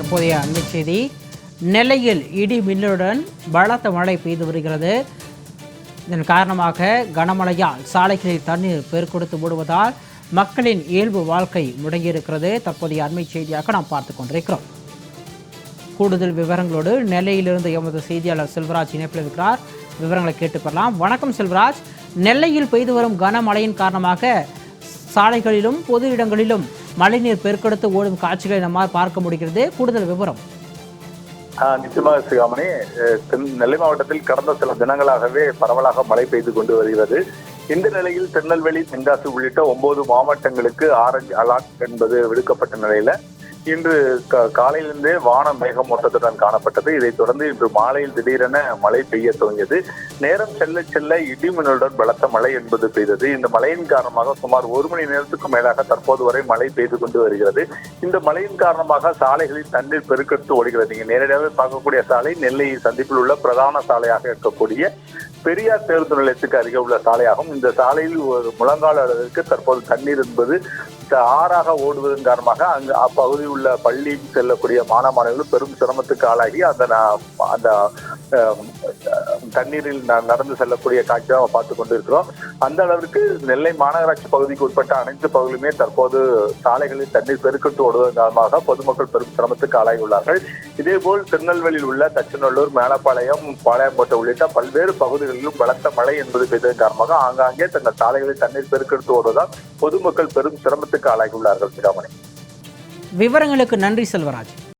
தற்போதைய அண்மை செய்தி. நெல்லையில் இடி மின்னலுடன் பலத்த மழை பெய்து வருகிறது. இதன் காரணமாக கனமழையால் சாலைகளில் தண்ணீர் பெருக்கெடுத்து மூடுவதால் மக்களின் இயல்பு வாழ்க்கை முடங்கியிருக்கிறது. தற்போதைய அண்மை செய்தியாக நாம் பார்த்து கொண்டிருக்கிறோம். கூடுதல் விவரங்களோடு நெல்லையிலிருந்து எமது செய்தியாளர் செல்வராஜ் இணைப்பில் இருக்கிறார். விவரங்களை கேட்டு பெறலாம். வணக்கம் செல்வராஜ். நெல்லையில் பெய்து வரும் கனமழையின் காரணமாக சாலைகளிலும் பொது இடங்களிலும் மழைநீர் பெருக்கெடுத்து ஓடும் காட்சிகளை நம்மால் பார்க்க முடிகிறது. கூடுதல் விவரம். நிச்சயமாக சிகாமணி. தென்- நெல்லை மாவட்டத்தில் கடந்த சில தினங்களாகவே பரவலாக மழை பெய்து கொண்டு வருகிறது. இந்த நிலையில் திருநெல்வேலி தென்காசி உள்ளிட்ட ஒன்பது மாவட்டங்களுக்கு ஆரஞ்சு அலாட் என்பது விடுக்கப்பட்ட நிலையில இன்று க- காலையிலிருந்தே வானம் மேகமூட்டத்துடன் காணப்பட்டது. இதைத் தொடர்ந்து இன்று மாலையில் திடீரென மழை பெய்ய துவங்கியது. நேரம் செல்ல செல்ல இடிமின்னலுடன் பலத்த மழை என்பது பெய்தது. இந்த மழையின் காரணமாக சுமார் ஒரு மணி நேரத்துக்கு மேலாக தற்போது வரை மழை பெய்து கொண்டு வருகிறது. இந்த மழையின் காரணமாக சாலைகளில் தண்ணீர் பெருக்கெடுத்து ஓடுகிறது. நீங்க நேரடியாக பார்க்கக்கூடிய சாலை நெல்லை சந்திப்பில் உள்ள பிரதான சாலையாக இருக்கக்கூடிய பெரியார் பேருந்து நிலையத்துக்கு அருகே உள்ள சாலையாகும். இந்த சாலையில் ஒரு முழங்கால அளவிற்கு தற்போது தண்ணீர் என்பது ஆறாக ஓடுவதன் காரணமாக அங்கு அப்பகுதியில் உள்ள பள்ளி செல்லக்கூடிய மாணவ மாணவிகள் பெரும் சிரமத்துக்கு ஆளாகி அந்த அந்த தண்ணீரில் ந- நடந்து செல்லக்கூடிய காட்சியாக நம்ம பார்த்து கொண்டிருக்கிறோம். அந்த அளவிற்கு நெல்லை மாநகராட்சி பகுதிக்கு உட்பட்ட அனைத்து பகுதிகளுமே தற்போது சாலைகளில் தண்ணீர் பெருக்கெடுத்து ஓடுவதன் காரணமாக பொதுமக்கள் பெரும் சிரமத்துக்கு ஆளாகியுள்ளார்கள். இதேபோல் திருநெல்வேலியில் உள்ள தச்சநல்லூர் மேலப்பாளையம் பாளையங்கோட்டை உள்ளிட்ட பல்வேறு பகுதிகளிலும் பலத்த மழை என்பது பெய்ததன் காரணமாக ஆங்காங்கே தங்கள் சாலைகளில் தண்ணீர் பெருக்கெடுத்து ஓடுவதால் பொதுமக்கள் பெரும் சிரமத்துக்கு ஆளாகியுள்ளார்கள். சிகாமணி. விவரங்களுக்கு நன்றி செல்வராஜ்.